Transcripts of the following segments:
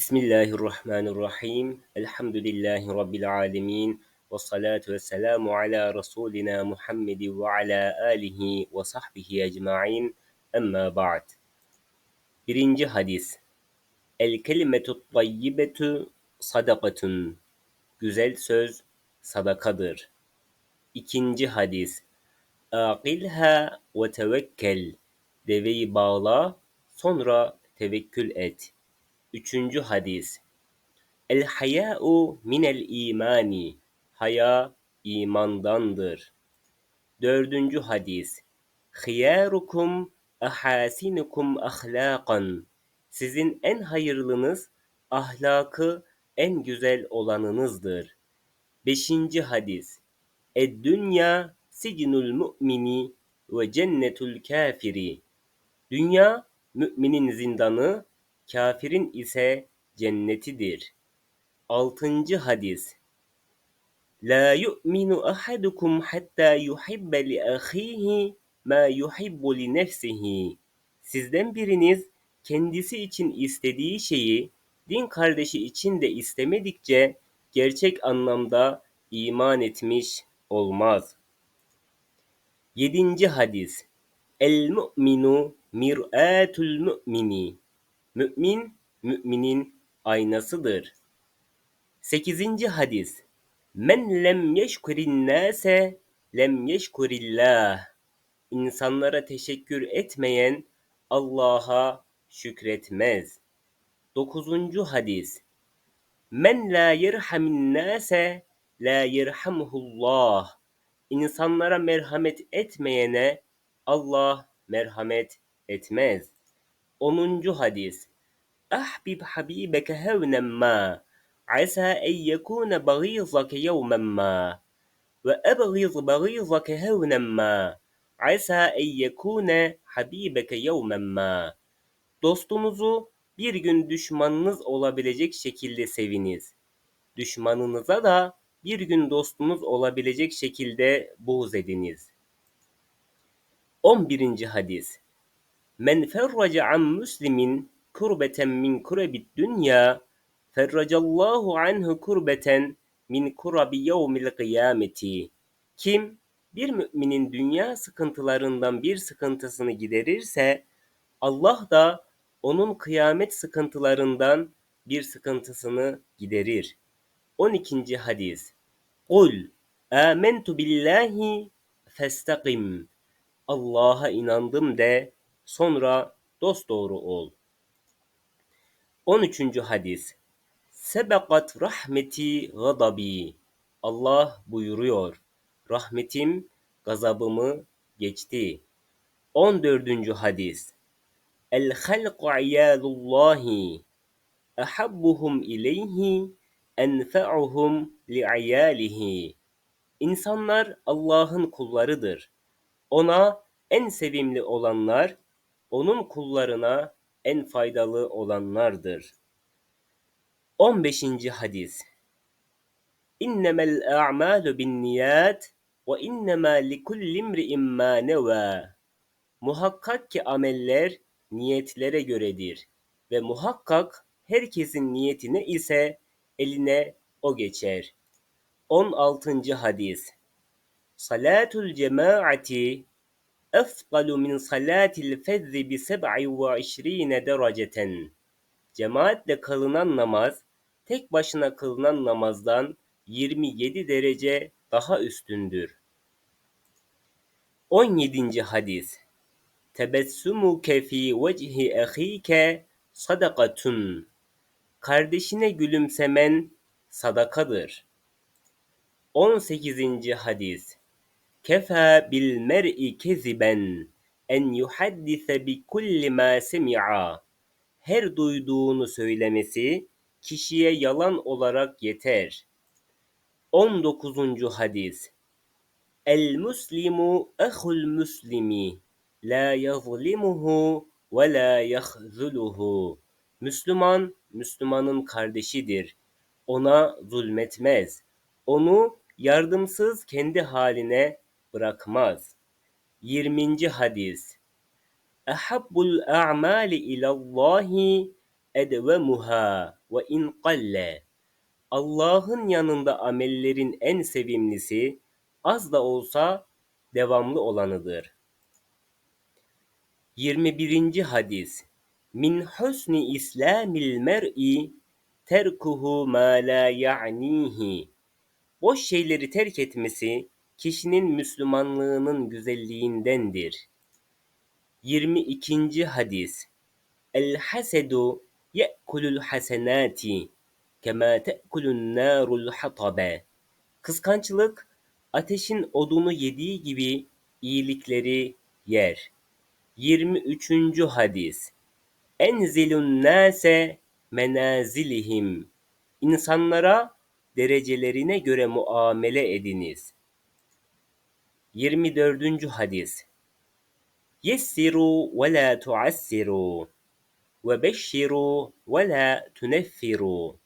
Bismillahirrahmanirrahim. Elhamdülillahi Rabbil alemin. Ve salatu ve selamu ala Resulina Muhammed ve ala alihi ve sahbihi ecma'in. Emma ba'd. Birinci hadis. El kelimetu tayyibetu sadakatun. Güzel söz sadakadır. İkinci hadis. Aqilha ve tevekkel. Deveyi bağla, sonra tevekkül et. Üçüncü hadis. El haya'u minel imani. Haya imandandır. Dördüncü hadis. Hiyarukum ahasinukum ahlakan. Sizin en hayırlınız ahlakı en güzel olanınızdır. Beşinci hadis. Ed dünya sicnul mu'mini ve cennetul kafiri. Dünya müminin zindanı, kafirin ise cennetidir. Altıncı hadis. La yu'minu ahadukum hatta yuhibbe li ahihi ma yuhibbu li nefsihi. Sizden biriniz kendisi için istediği şeyi din kardeşi için de istemedikçe gerçek anlamda iman etmiş olmaz. Yedinci hadis. El mu'minu mir'atul mu'mini. Mümin, müminin aynasıdır. Sekizinci hadis. Men lem yeşkurin nase lem yeşkurillah. İnsanlara teşekkür etmeyen Allah'a şükretmez. Dokuzuncu hadis. Men la yerhamin nase la yerhamhullah. İnsanlara merhamet etmeyene Allah merhamet etmez. Onuncu hadis. Ahbib habibeke hevnen ma. Asa en yekune bagizake yevmen ma. Ve ebgiz bagizake hevnen ma. Asa en yekune habibeke yevmen ma. Dostunuzu bir gün düşmanınız olabilecek şekilde seviniz. Düşmanınıza da bir gün dostunuz olabilecek şekilde buğz ediniz. 11. hadis. Men ferraca an muslimin kurbeten min kurebid dünya ferracallahu anhu kurbeten min kurabi yevmil kıyameti. Kim bir müminin dünya sıkıntılarından bir sıkıntısını giderirse Allah da onun kıyamet sıkıntılarından bir sıkıntısını giderir. 12. hadis. Kul amentu billahi festakim. Allah'a inandım de sonra dosdoğru ol. 13. hadis. Sebekat rahmeti gadabi. Allah buyuruyor. Rahmetim gazabımı geçti. 14. hadis. El halqu iyalullahi. Ahabbuhum ileyhi enfe'uhum li'iyalihi. İnsanlar Allah'ın kullarıdır. Ona en sevimli olanlar, onun kullarına en faydalı olanlardır. 15. hadis. İnnemel a'malu binniyat ve innema likulli imri'in ma neva. Muhakkak ki ameller niyetlere göredir ve muhakkak herkesin niyetine ise eline o geçer. 16. hadis. Salatul cemaati efdalu min salatil fezzi bi seb'i ve işrine dereceten. Cemaatle kılınan namaz, tek başına kılınan namazdan 27 derece daha üstündür. 17. hadis. Tebessumuke fi vecihi ahike sadakatun. Kardeşine gülümsemen sadakadır. 18. hadis. Mer'i keziben en yuhaddise bi kulli ma semi'a. Her duyduğunu söylemesi kişiye yalan olarak yeter. 19. hadis. El muslimu ehul muslimi la yazlimuhu ve la yahzuluhu. Müslüman Müslümanın kardeşidir. Ona zulmetmez. Onu yardımsız kendi haline bırakmaz. 20. hadis. Ahabbul a'mali ilallahi edvemuha ve in qalle. Allah'ın yanında amellerin en sevimlisi az da olsa devamlı olanıdır. 21. hadis Min husni islamil mer'i terkuhu ma la ya'nihi. Boş şeyleri terk etmesi kişinin Müslümanlığının güzelliğindendir. 22. hadis El hasedu ye'kulul hasenati kema te'kulun narul hatabe. Kıskançlık ateşin odunu yediği gibi iyilikleri yer. 23. hadis Enzilun nase menazilihim. İnsanlara derecelerine göre muamele ediniz. 24. hadis Yessiru ve la tuassiru ve beşşiru ve la tuneffiru.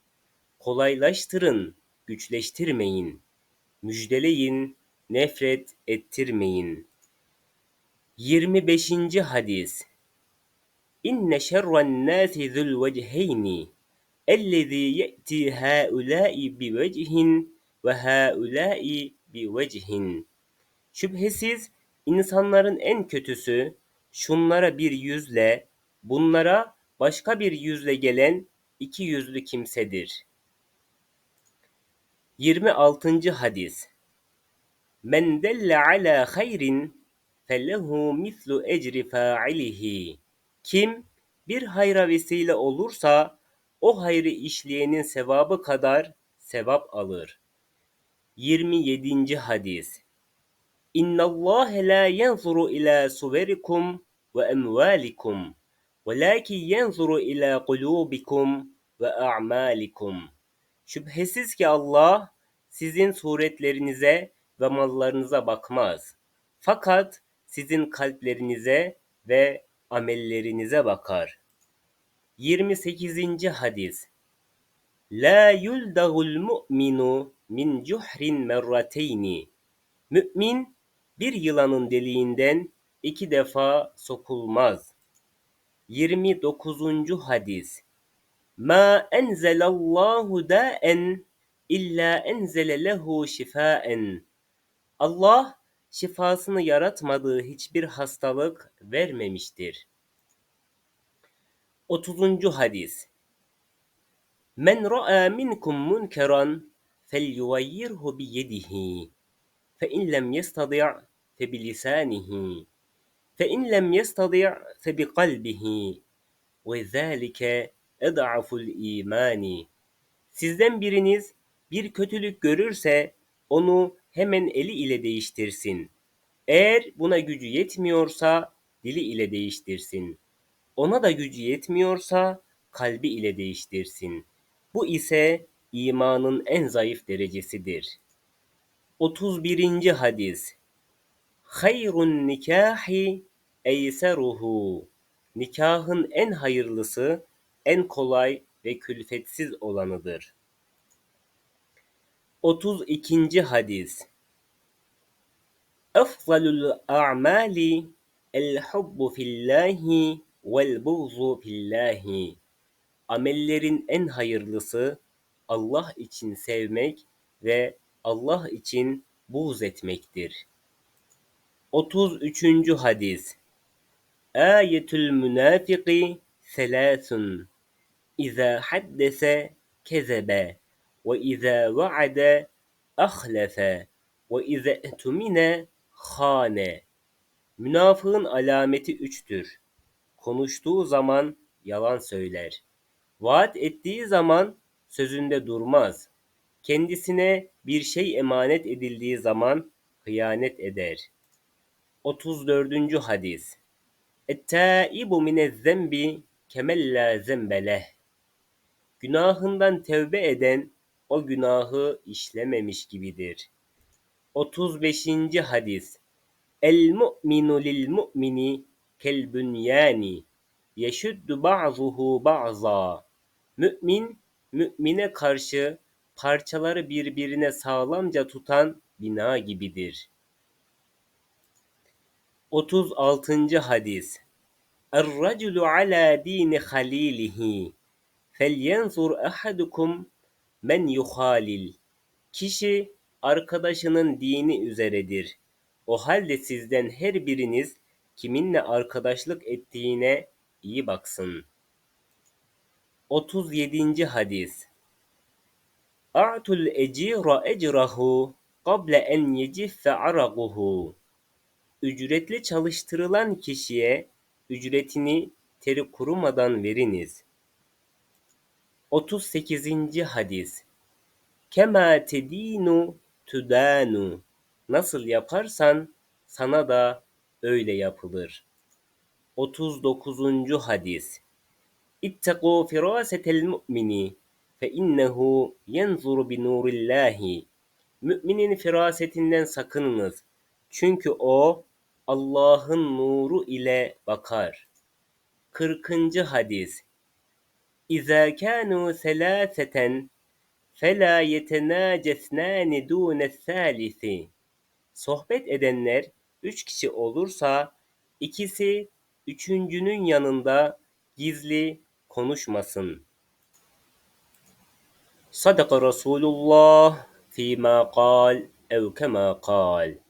Kolaylaştırın, güçleştirmeyin. Müjdeleyin, nefret ettirmeyin. 25. hadis İnne şerren nâsi zul vecheyni ellezî ye'tî hâulâi bi vecihin ve hâulâi bi vecihin. Şüphesiz insanların en kötüsü şunlara bir yüzle, bunlara başka bir yüzle gelen iki yüzlü kimsedir. 26. hadis Men delle ala hayrin fellehu mislu ecri fa'ilihi. Kim bir hayra vesile olursa o hayrı işleyenin sevabı kadar sevap alır. 27. hadis La yanzuru ila suverikum ve emvalikum velakin yanzuru ila kulubikum ve a'malikum. Şüphesiz ki Allah sizin suretlerinize ve mallarınıza bakmaz. Fakat sizin kalplerinize ve amellerinize bakar. 28. hadis La yuldagul mu'minu min cuhrin merrateyni. Mü'min bir yılanın deliğinden iki defa sokulmaz. 29. hadis Ma enzelallahu da'en illa enzele lehu şifaen. Allah şifasını yaratmadığı hiçbir hastalık vermemiştir. 30. hadis Men ra'a minkum munkeran felyughayyirhu biyedihi fe bilisanihi fe in lem yestadi' fe biqalbihi ve zâlike ed'aful imani. Sizden biriniz bir kötülük görürse onu hemen eli ile değiştirsin. Eğer buna gücü yetmiyorsa dili ile değiştirsin. Ona da gücü yetmiyorsa kalbi ile değiştirsin. Bu ise imanın en zayıf derecesidir. 31. hadis Hayrun nikahi eyseruhu Nikahın en hayırlısı, en kolay ve külfetsiz olanıdır. 32. hadis Efzalul a'mali el hubbu fillahi vel buğzu fillahi. Amellerin en hayırlısı Allah için sevmek ve Allah için buğz etmektir. 33. hadis Ayetül münafiki selâsun İzâ haddese kezebe ve izâ vaade ahlafe ve izâ etumine hane. Münafığın alameti üçtür. Konuştuğu zaman yalan söyler. Vaat ettiği zaman sözünde durmaz. Kendisine bir şey emanet edildiği zaman hıyanet eder. 34. hadis Et-tâibu minez-zembi kemel lâ zembeleh. Günahından tevbe eden o günahı işlememiş gibidir. 35. hadis El mu'minu lil mu'mini kel bünyani yeşuddu ba'zuhu ba'za. Mümin, mümine karşı parçaları birbirine sağlamca tutan bina gibidir. 36. hadis Er-raculu ala dini halilihi felyanzur ahadukum men yuhalil. Kişi arkadaşının dini üzeredir. O halde sizden her biriniz kiminle arkadaşlık ettiğine iyi baksın. 37. hadis A'tul ecira ecrahu qable en yeciffe araguhu. Ücretli çalıştırılan kişiye ücretini teri kurumadan veriniz. 38. hadis Kema tedinu tudanu. Nasıl yaparsan sana da öyle yapılır. 39. hadis İttekû firâsetel mu'mini fe innehu yenzuru bi nurillahi. Müminin firasetinden sakınınız. Çünkü o Allah'ın nuru ile bakar. 40. hadis İzâ kânû selâseten فَلَا يَتَنَاجَسْنَانِ دُونَ الثَّالِثِ Sohbet edenler üç kişi olursa ikisi üçüncünün yanında gizli konuşmasın. صدق رسول الله فيما قال أو كما قال.